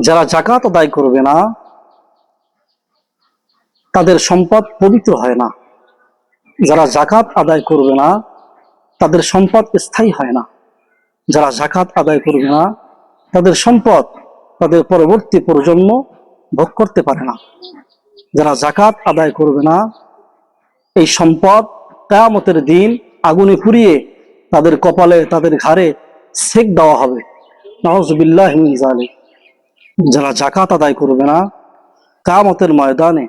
যারা জাকাত আদায় করবে না, তাদের সম্পদ পবিত্র হয় না। যারা জাকাত আদায় করবে না, তাদের সম্পদ স্থায়ী হয় না। যারা জাকাত আদায় করবে না, তাদের সম্পদ তাদের পরবর্তী প্রজন্ম ভোগ করতে পারে না। যারা জাকাত আদায় করবে না, এই সম্পদ কেয়ামতের দিন আগুনে পুড়িয়ে তাদের কপালে, তাদের ঘাড়ে সেক দেওয়া হবে। নওয়াজবিল্লাহ জালিম যারা জাকাত আদায় করবে না কামতের ময়দানে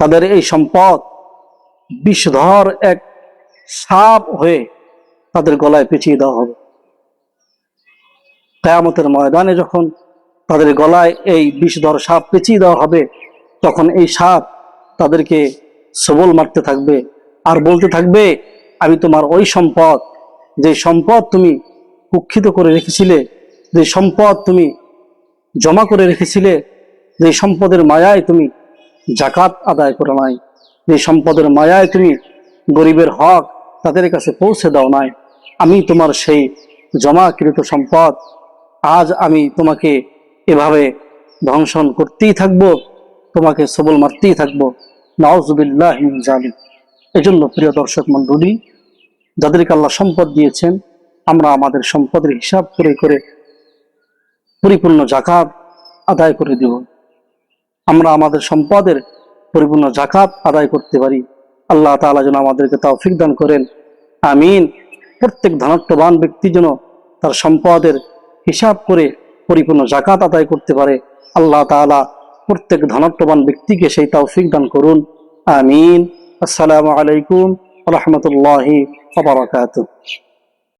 তাদের এই সম্পদ বিষধর এক সাপ হয়ে তাদের গলায় পেঁচিয়ে দেওয়া হবে। কেয়ামতের ময়দানে যখন তাদের গলায় এই বিষধর সাপ পেঁচিয়ে দেওয়া হবে, তখন এই সাপ তাদেরকে সবল মারতে থাকবে আর বলতে থাকবে, আমি তোমার ওই সম্পদ, যে সম্পদ তুমি কুক্ষিত করে রেখেছিলে, যে সম্পদ তুমি জমা করে রেখেছিলে যে সম্পদের মায়ায় তুমি জাকাত আদায় করো নাই যে সম্পদের মায়ায় তুমি গরিবের হক তাদের কাছে পৌঁছে দাও নাই, আমি তোমার সেই জমাকৃত সম্পদ আজ আমি তোমাকে এভাবে ধ্বংসন করতেই থাকব, তোমাকে সবল মারতেই থাকব। নওয়াজুবিল্লাহ জালিম এজন্য প্রিয় দর্শক মন্ডলী যাদেরকে আল্লাহ সম্পদ দিয়েছেন, আমরা আমাদের সম্পদের হিসাব করে করে পরিপূর্ণ জাকাত আদায় করে দেব। আমরা আমাদের সম্পদের পরিপূর্ণ জাকাত আদায় করতে পারি। আল্লাহ তাআলা যেন আমাদেরকে তৌফিক দান করেন। আমিন। প্রত্যেক ধনাত্মবান ব্যক্তি যেন তার সম্পদের হিসাব করে পরিপূর্ণ জাকাত আদায় করতে পারে। আল্লাহ তাআলা প্রত্যেক ধনাত্মবান ব্যক্তিকে সেই তৌফিক দান করুন। আমিন। আসসালামু আলাইকুম রহমতুল্লাহি